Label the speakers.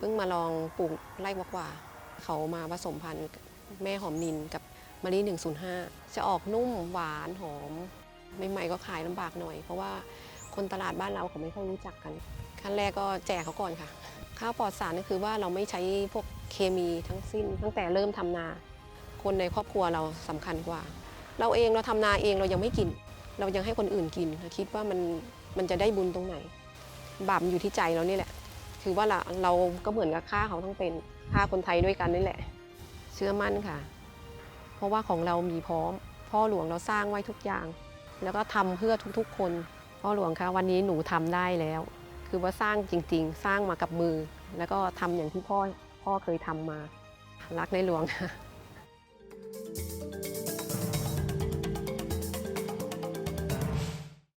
Speaker 1: พิ่งมาลองปลูกไร่กว่าเขามาผสมพันธุ์แม่หอมนินกับมะลิ105 จะออกนุ่มหวานหอมใหม่ๆก็ขายลำบากหน่อย เพราะว่าคนตลาดบ้านเราเขาไม่ค่อยรู้จักกัน ขั้นแรกก็แจกเขาก่อนค่ะ ข้าวปลอดสารก็คือว่าเราไม่ใช้พวกเคมีทั้งสิ้น ตั้งแต่เริ่มทำนา คนในครอบครัวเราสำคัญกว่า เราเองเราทำนาเองเรายังไม่กิน เรายังให้คนอื่นกินคิดว่ามันมันจะได้บุญตรงไหนบาปมันอยู่ที่ใจเรานี่แหละ คือว่าเราเราก็เหมือนกับฆ่าเขาทั้งเป็นฆ่าคนไทยด้วยกันนี่แหละ เชื่อมั่นค่ะ เพราะว่าของเรามีพร้อม พ่อหลวงเราสร้างไว้ทุกอย่าง แล้วก็ทำเพื่อทุกๆ คน พ่อหลวงคะวันนี้หนูทำได้แล้ว คือว่าสร้างจริง ๆ สร้างมากับมือ แล้วก็ทำอย่างที่พ่อพ่อเคยทำมา รักในหลวงค่ะ